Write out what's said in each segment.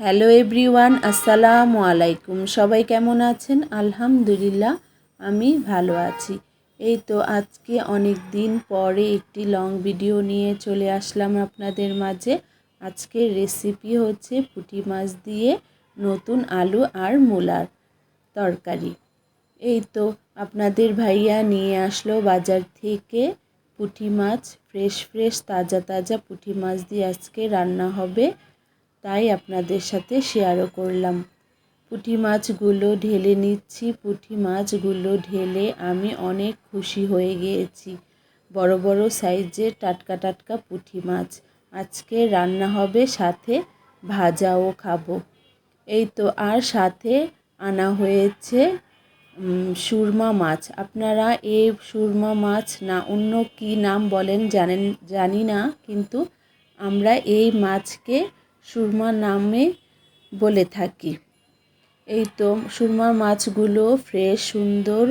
Hello everyone আসসালামু আলাইকুম সবাই কেমন আছেন? আলহামদুলিল্লাহ, আমি ভালো আছি। এই তো আজকে অনেক দিন পরে একটি লং ভিডিও নিয়ে চলে আসলাম আপনাদের মাঝে। আজকের রেসিপি হচ্ছে পুঁটি মাছ দিয়ে নতুন আলু আর মূলার তরকারি। এই তো আপনাদের ভাইয়া নিয়ে আসলো বাজার থেকে পুঁটি মাছ ফ্রেশ ফ্রেশ তাজা তাজা পুঁটি মাছ দিয়ে আজকে রান্না হবে। তাই আপনাদের সাথে শেয়ারও করলাম। পুঁটি মাছগুলো ঢেলে নিচ্ছি, পুঁটি মাছগুলো ঢেলে আমি অনেক খুশি হয়ে গিয়েছি। বড় বড় সাইজের টাটকা টাটকা পুঁটি মাছ। আজকে রান্না হবে সাথে ভাজাও খাব। এই তো, আর সাথে আনা হয়েছে সুরমা মাছ। আপনারা এই সুরমা মাছ না অন্য কি নাম বলেন জানেন, জানি না, কিন্তু আমরা এই মাছকে সুরমা নামে বলে থাকি। এই তো সুরমা মাছগুলো ফ্রেশ সুন্দর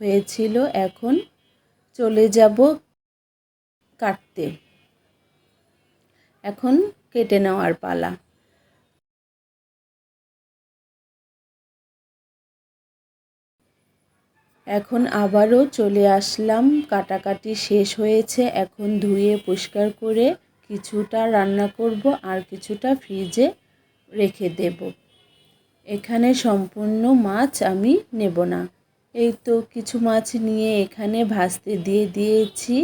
হয়েছিল। এখন চলে যাব কাটতে। এখন কেটে নেওয়ার পালা। এখন আবারও চলে আসলাম। কাটাকাটি শেষ হয়েছে। এখন ধুয়ে পরিষ্কার করে কিছুটা রান্না করব আর কিছুটা ফ্রিজে রেখে দেব। এখানে সম্পূর্ণ মাছ আমি নেব না। এই তো কিছু মাছ নিয়ে এখানে ভাজতে দিয়ে দিয়েছি।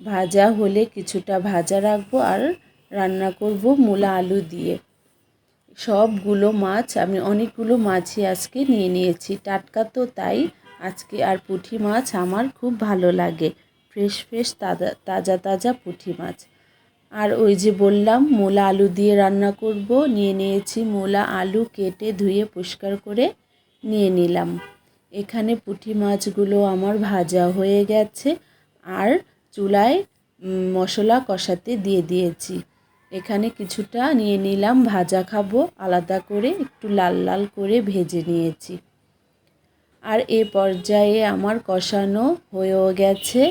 ভাজা হলে কিছুটা ভাজা রাখব আর রান্না করব মূলা আলু দিয়ে। সবগুলো মাছ, আমি অনেকগুলো মাছই আজকে নিয়ে নিয়েছি। টাটকা তো তাই, আজকে আর পুঁটি মাছ আমার খুব ভালো লাগে। ফ্রেশ ফ্রেশ, তাজা তাজা তাজা পুঁটি মাছ। আর ওই যে বললাম, মূলা আলু দিয়ে রান্না করব। নিয়ে নিয়েছি মূলা আলু কেটে ধুয়ে পরিষ্কার করে নিয়ে নিলাম। এখানে পুঁটি মাছগুলো আমার ভাজা হয়ে গেছে আর চুলায় মশলা কষাতে দিয়ে দিয়েছি। এখানে কিছুটা নিয়ে নিলাম, ভাজা খাব, আলাদা করে একটু লাল লাল করে ভেজে নিয়েছি। আর এ পর্যায়ে আমার কষানো হয়েও গেছে।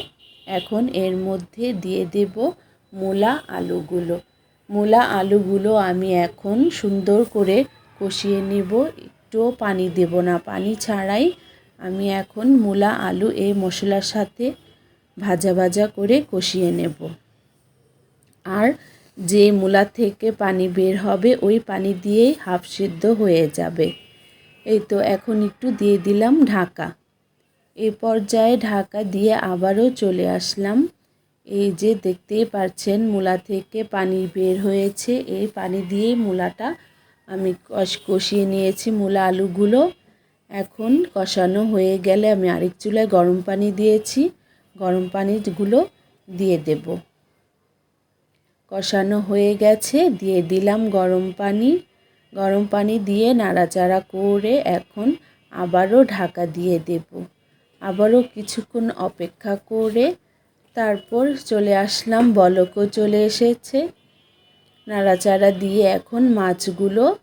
এখন এর মধ্যে দিয়ে দেব মূলা আলুগুলো। মূলা আলুগুলো আমি এখন সুন্দর করে কষিয়ে নেব। একটুও পানি দেব না, পানি ছাড়াই আমি এখন মূলা আলু এই মশলার সাথে ভাজা ভাজা করে কষিয়ে নেব। আর যে মূলা থেকে পানি বের হবে, ওই পানি দিয়েই হাফ সিদ্ধ হয়ে যাবে। এই তো এখন একটু দিয়ে দিলাম ঢাকা। এই পর্যায়ে ঢাকা দিয়ে আবারও চলে আসলাম। এই যে দেখতেই পাচ্ছেন, মূলা থেকে পানি বের হয়েছে। এই পানি দিয়েই মূলাটা আমি কষ, কষিয়ে নিয়েছি, মূলা আলুগুলো। এখন কষানো হয়ে গেলে আমি আরেক চুলায় গরম পানি দিয়েছি। গরম পানিগুলো দিয়ে দেব। কষানো হয়ে গেছে, দিয়ে দিলাম গরম পানি। গরম পানি দিয়ে নাড়াচাড়া করে এখন আবারও ঢাকা দিয়ে দেব। আবারও কিছুক্ষণ অপেক্ষা করে তারপর চলে আসলাম বলকও চলে এসেছে। নাড়াচাড়া দিয়ে এখন মাছগুলো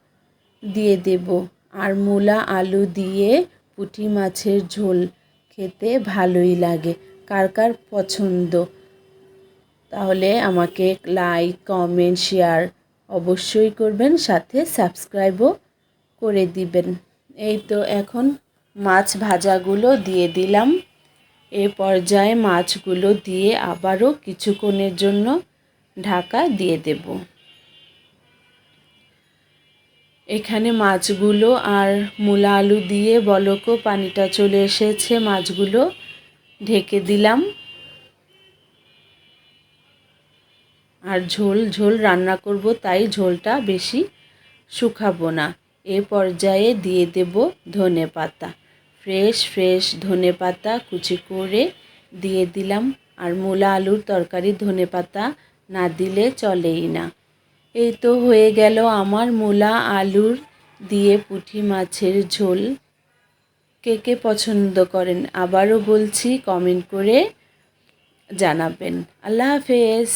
দিয়ে দেব। আর মূলা, আলু দিয়ে পুঁটি মাছের ঝোল খেতে ভালোই লাগে। কার কার পছন্দ? তাহলে আমাকে লাইক, কমেন্ট, শেয়ার অবশ্যই করবেন, সাথে সাবস্ক্রাইবও করে দিবেন। এই তো এখন মাছ ভাজাগুলো দিয়ে দিলাম। এ পর্যায়ে মাছগুলো দিয়ে আবারও কিছুক্ষণের জন্য ঢাকা দিয়ে দেব। এখানে মাছগুলো আর মূলা আলু দিয়ে বলকও পানিটা চলে এসেছে, মাছগুলো ঢেকে দিলাম। আর ঝোল ঝোল রান্না করব, তাই ঝোলটা বেশি শুকাবো না। এ পর্যায়ে দিয়ে দেব ধনে পাতা। ফ্রেশ ফ্রেশ ধনে পাতা কুচি করে দিয়ে দিলাম। আর মূলা আলুর তরকারি ধনে পাতা না দিলে চলেই না। এই তো হয়ে গেল আমার মূলা আলুর দিয়ে পুঁটি মাছের ঝোল। কে কে পছন্দ করেন আবারও বলছি, কমেন্ট করে জানাবেন। আল্লাহ হাফেজ।